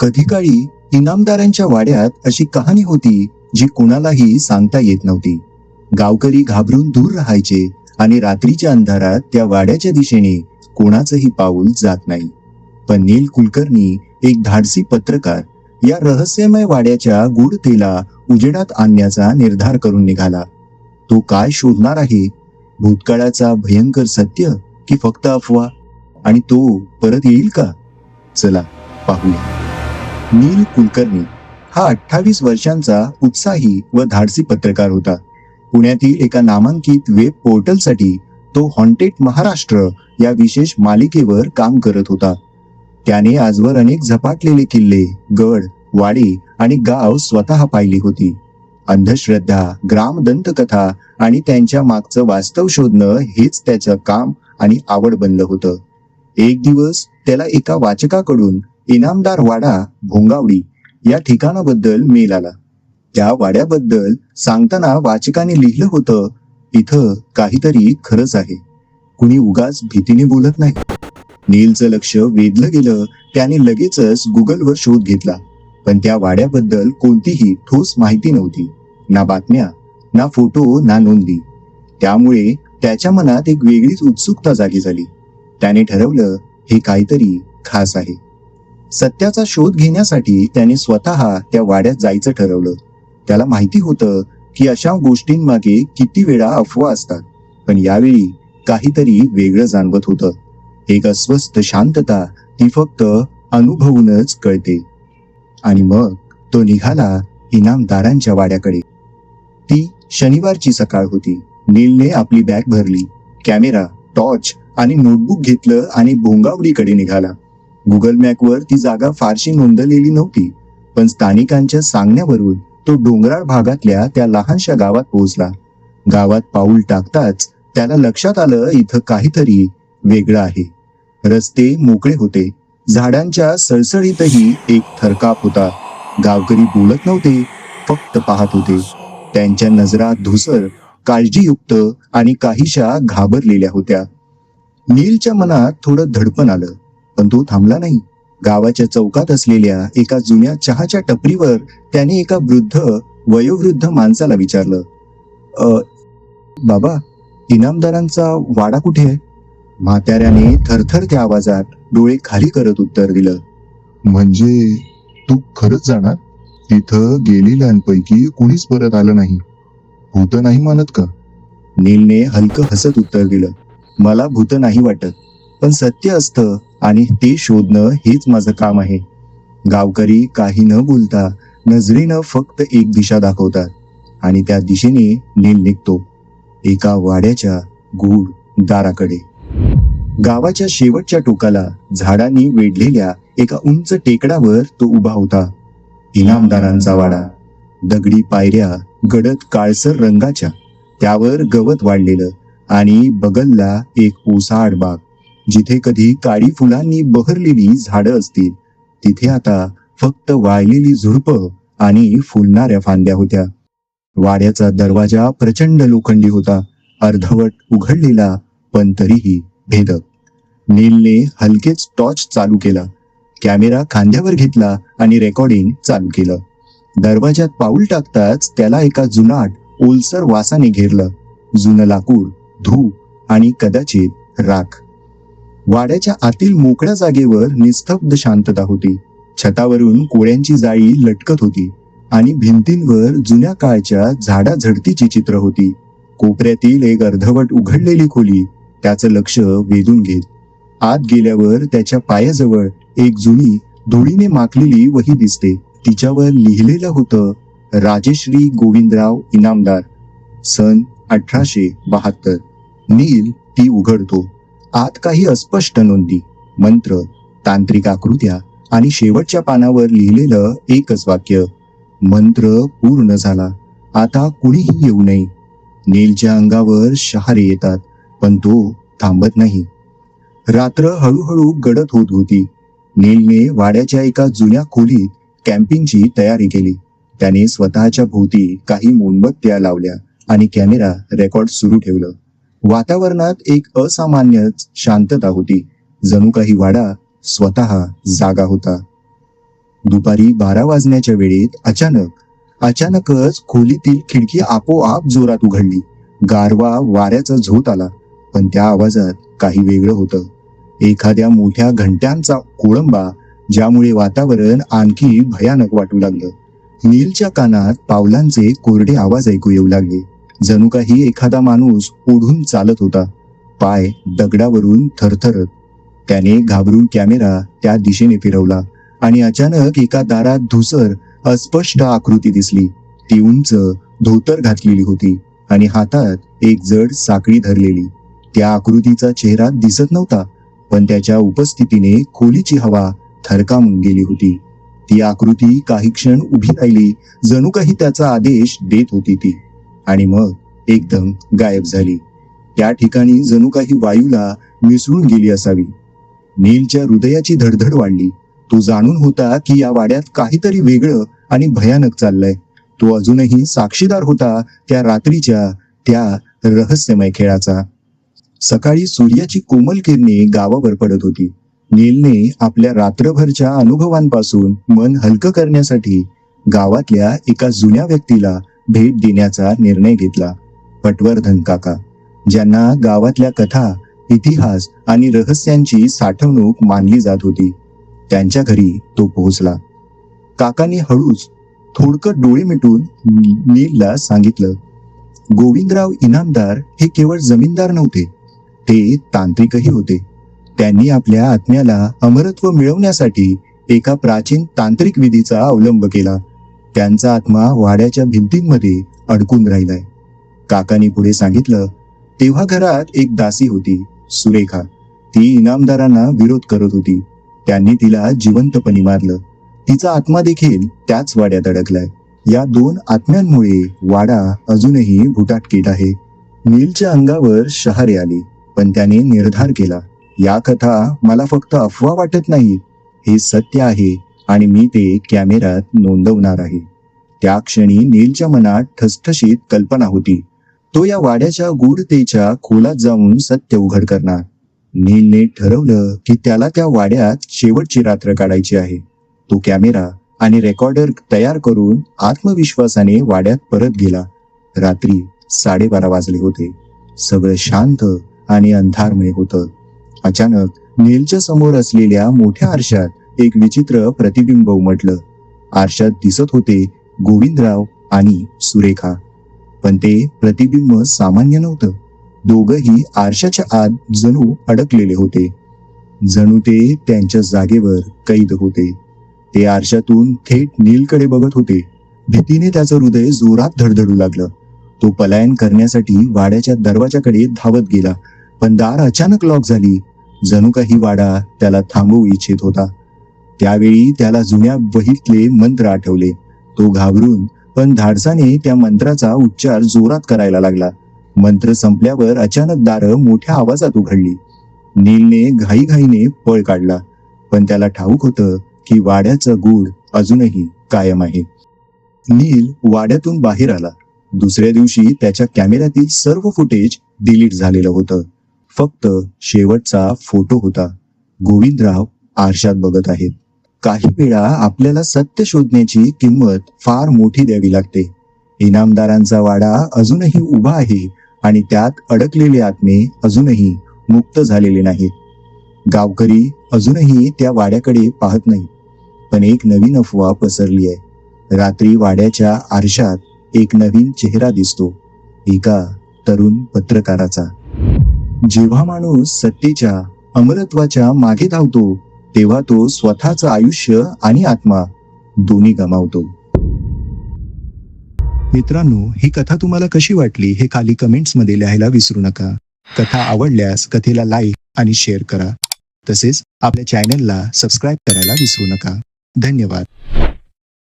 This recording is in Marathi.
कधी काळी इनामदारांच्या वाड्यात अशी कहाणी होती जी कुणालाही सांगता येत नव्हती. गावकरी घाबरून दूर राहायचे आणि रात्रीच्या अंधारात त्या वाड्याच्या दिशेने कोणाचंही पाऊल जात नाही. पण नील कुलकर्णी एक धाडसी पत्रकार या रहस्यमय वाड्याच्या गूढतेला उजेडात आणण्याचा निर्धार करून निघाला. तो काय शोधणार आहे? भूतकाळाचा भयंकर सत्य की फक्त अफवा? आणि तो परत येईल का? चला पाहूया. नील कुलकर्णी हा अठ्ठावीस वर्षांचा उत्साही व धाडसी पत्रकार होता. पुण्यातील एका नामांकित वेब पोर्टलसाठी तो हॉन्टेड महाराष्ट्र या विशेष मालिकेवर काम करत होता. त्याने आजवर अनेक झपाटलेले किल्ले गड वाडी आणि गाव स्वतः पाहिली होती. अंधश्रद्धा ग्राम दंतकथा आणि त्यांच्या मागचं वास्तव शोधणं हेच त्याचं काम आणि आवड बनलं होतं. एक दिवस त्याला एका वाचकाकडून इनामदार वाडा भोंगावडी या ठिकाणाबद्दल मेल आला. त्या वाड्याबद्दल सांगताना वाचकाने लिहिलं होतं इथं काहीतरी खरंच आहे. कुणी उगाच भीतीने बोलत नाही. नीलचं लक्ष वेधलं गेलं त्याने लगेचच गुगलवर शोध घेतला. पण त्या वाड्याबद्दल कोणतीही ठोस माहिती नव्हती. ना बातम्या ना फोटो ना नोंदी. त्यामुळे त्याच्या मनात एक वेगळीच उत्सुकता जागी झाली. त्याने ठरवलं हे काहीतरी खास आहे. सत्याचा शोध घेण्यासाठी त्याने स्वतः त्या वाड्यात जायचं ठरवलं. त्याला माहिती होतं की अशा गोष्टींमागे किती वेळा अफवा असतात. पण यावेळी काहीतरी वेगळं जाणवत होतं. एक अस्वस्थ शांतता ती फक्त अनुभवूनच कळते. आणि मग तो निघाला इनामदारांच्या वाड्याकडे. ती शनिवारची सकाळ होती. नीलने आपली बॅग भरली. कॅमेरा टॉर्च आणि नोटबुक घेतलं आणि भोंगावडीकडे निघाला. गुगल मॅपवर ती जागा फारशी नोंदलेली नव्हती पण स्थानिकांच्या सांगण्यावरून तो डोंगराळ भागातल्या त्या लहानशा गावात पोहोचला. गावात पाऊल टाकताच त्याला लक्षात आलं इथं काहीतरी वेगळं आहे. रस्ते मोकळे होते. झाडांच्या सळसळीतही एक थरकाप होता. गावकरी बोलत नव्हते फक्त पाहत होते. त्यांच्या नजरा धुसर काळजीयुक्त आणि काहीशा घाबरलेल्या होत्या. नीलच्या मनात थोडं धडपण आलं. पण तो थांबला नाही. गावाच्या चौकात असलेल्या एका जुन्या चहाच्या टपरीवर त्याने एका वृद्ध वयोवृद्ध माणसाला विचारलं "अ, बाबा इनामदारांचा वाडा कुठे आहे? म्हाताऱ्याने थरथरत्या आवाजात डोळे खाली करत उत्तर दिलं म्हणजे तू खरंच जाणार? तिथं गेलेल्यांपैकी कुणीच परत आलं नाही. भूत नाही मानत का? नीलने हलकं हसत उत्तर दिलं मला भूत नाही वाटत पण सत्य असतं आणि ते शोधणं हेच माझं काम आहे. गावकरी काही न बोलता नजरेनं फक्त एक दिशा दाखवतात आणि त्या दिशेने नील निघतो एका वाड्याच्या गूढ दाराकडे. गावाच्या शेवटच्या टोकाला झाडांनी वेढलेल्या एका उंच टेकडावर तो उभा होता. इनामदारांचा वाडा दगडी पायऱ्या गडद काळसर रंगाच्या त्यावर गवत वाढलेलं आणि बगलला एक ओसाड बाग. जिथे कधी काळी फुलांनी बहरलेली झाडं असतील तिथे आता फक्त वाळलेली झुडपं आणि फुलणाऱ्या फांद्या होत्या. वाड्याचा दरवाजा प्रचंड लोखंडी होता अर्धवट उघडलेला पण तरीही भेदक. नीलने हलकेच टॉर्च चालू केला कॅमेरा खांद्यावर घेतला आणि रेकॉर्डिंग चालू केलं. दरवाजात पाऊल टाकताच त्याला एका जुनाट ओलसर वासाने घेरलं. जुनं लाकूड धूप आणि कदाचित राख. वाड्याच्या आतील मोकळ्या जागेवर निस्तब्ध शांतता होती. छतावरून कोळ्यांची जाळी लटकत होती आणि भिंतींवर जुन्या काळच्या झाडा झडतीची चित्र होती. कोपऱ्यातील एक अर्धवट उघडलेली खोली त्याचं लक्ष वेधून घेत. आत गेल्यावर त्याच्या पायाजवळ एक जुनी धुळीने माखलेली वही दिसते. तिच्यावर लिहिलेलं होतं राजेश्री गोविंदराव इनामदार सन अठराशे बहात्तर. नील ती उघडतो. आत काही अस्पष्ट नोंदी मंत्र तांत्रिक आकृत्या आणि शेवटच्या पानावर लिहिलेलं एकच वाक्य मंत्र पूर्ण झाला. आता कुणीही येऊ नये. नीलच्या अंगावर शहारे येतात पण तो थांबत नाही. रात्र हळूहळू गडद होत होती. नीलने वाड्याच्या एका जुन्या खोलीत कॅम्पिंगची तयारी केली. त्याने स्वतःच्या भोवती काही मोमबत्त्या लावल्या आणि कॅमेरा रेकॉर्ड सुरू ठेवलं. वातावरणात एक असामान्यच शांतता होती. जणू काही वाडा स्वतः जागा होता. दुपारी बारा वाजण्याच्या वेळेत अचानक अचानकच खोलीतील खिडकी आपोआप जोरात उघडली. गारवा वाऱ्याचा झोत आला पण त्या आवाजात काही वेगळं होतं. एखाद्या मोठ्या घंट्यांचा कोळंबा ज्यामुळे वातावरण आणखी भयानक वाटू लागलं. नीलच्या कानात पावलांचे कोरडे आवाज ऐकू येऊ लागले. जणू काही एखादा माणूस ओढून चालत होता. पाय दगडावरून थरथरत. त्याने घाबरून कॅमेरा त्या दिशेने फिरवला आणि अचानक एका दारात धुसर अस्पष्ट आकृती दिसली. ती उंच धोतर घातलेली होती आणि हातात एक जड साखळी धरलेली. त्या आकृतीचा चेहरा दिसत नव्हता पण त्याच्या उपस्थितीने खोलीची हवा थरकामून गेली होती. ती आकृती काही क्षण उभी राहिली जणू काही त्याचा आदेश देत होती ती. आणि मग एकदम गायब झाली. त्या ठिकाणी जणू काही वायूला मिसळून गेली असावी. नीलच्या हृदयाची धडधड वाढली. तो जाणून होता की या वाड्यात काहीतरी वेगळं आणि भयानक चाललंय. तो अजूनही साक्षीदार होता त्या रात्रीच्या त्या रहस्यमय खेळाचा. सकाळी सूर्याची कोमल किरणे गावावर पडत होती. नीलने आपल्या रात्रभरच्या अनुभवांपासून मन हलकं करण्यासाठी गावातल्या एका जुन्या व्यक्तीला भेट देण्याचा निर्णय घेतला. पटवर्धन काका ज्यांना गावातल्या कथा इतिहास आणि रहस्यांची साठवणूक मानली जात होती त्यांच्या घरी तो पोहोचला. काकांनी हळूच थोडकं डोळे मिटून नीलला सांगितलं गोविंदराव इनामदार हे केवळ जमीनदार नव्हते ते तांत्रिकही होते. त्यांनी आपल्या आत्म्याला अमरत्व मिळवण्यासाठी एका प्राचीन तांत्रिक विधीचा अवलंब केला. त्यांचा आत्मा वाड्याच्या भिंतींमध्ये अडकून राहिलाय. काकाने पुढे सांगितलं तेव्हा घरात एक दासी होती सुरेखा. ती इनामदारांना विरोध करत होती. त्यांनी तिला जिवंतपणी मारलं. तिचा आत्मा देखील त्याच वाड्यात अडकलाय. या दोन आत्म्यांमुळे वाडा अजूनही भुटाटकीट आहे. नीलच्या अंगावर शहारे आली पण त्याने निर्धार केला या कथा मला फक्त अफवा वाटत नाही हे सत्य आहे. आणि मी ते कॅमेऱ्यात नोंदवणार आहे. त्या क्षणी नीलच्या मनात ठसठशीत कल्पना होती. तो या वाड्याच्या गूढतेच्या खोलात जाऊन सत्य उघड करणार नीलने ठरवलं की त्याला त्या वाड्यात शेवटची रात्र काढायची आहे. तो कॅमेरा आणि रेकॉर्डर तयार करून आत्मविश्वासाने वाड्यात परत गेला. रात्री साडेबारा वाजले होते. सगळं शांत आणि अंधारमय होतं. अचानक नीलच्या समोर असलेल्या मोठ्या आरशात एक विचित्र प्रतिबिंब उमटलं. आरशात दिसत होते गोविंदराव आणि सुरेखा. पण ते प्रतिबिंब सामान्य नव्हतं. दोघही आरशाच्या आत जणू अडकलेले होते. जणू ते त्यांच्या जागेवर कैद होते. ते आरशातून थेट नीलकडे बघत होते. भीतीने त्याचं हृदय जोरात धडधडू लागलं. तो पलायन करण्यासाठी वाड्याच्या दरवाजाकडे धावत गेला. पण दार अचानक लॉक झाली. जणू काही वाडा त्याला थांबवू इच्छित होता. त्यावेळी त्याला जुन्या वहीतले मंत्र आठवले. तो घाबरून पण धाडसाने त्या मंत्राचा उच्चार जोरात करायला लागला. मंत्र संपल्यावर अचानक दारं मोठ्या आवाजात उघडली. नीलने घाईघाईने पळ काढला. पण त्याला ठाऊक होतं की वाड्याचं गूढ अजूनही कायम आहे. नील वाड्यातून बाहेर आला. दुसऱ्या दिवशी त्याच्या कॅमेऱ्यातील सर्व फुटेज डिलीट झालेलं होतं. फक्त शेवटचा फोटो होता. गोविंदराव आरशात बघत आहेत. काही वेळा आपल्याला सत्य शोधण्याची किंमत फार मोठी द्यावी लागते. इनामदारांचा वाडा अजूनही उभा आहे आणि त्यात अडकलेले आत्मे अजूनही मुक्त झालेले नाहीत. गावकरी अजूनही त्या वाड्याकडे पाहत नाहीत. पण एक नवीन अफवा पसरली आहे. रात्री वाड्याच्या आरशात एक नवीन चेहरा दिसतो. एका तरुण पत्रकाराचा. जेव्हा माणूस सत्तेच्या अमरत्वाच्या मागे धावतो तेव्हा तो स्वतःच आयुष्य आणि आत्मा दोन्ही गमावतो. मित्रांनो ही कथा तुम्हाला कशी वाटली हे खाली कमेंट्समध्ये लिहायला विसरू नका. कथा आवडल्यास कथेला लाईक आणि शेअर करा. तसेच आपल्या चॅनलला सबस्क्राईब करायला विसरू नका. धन्यवाद.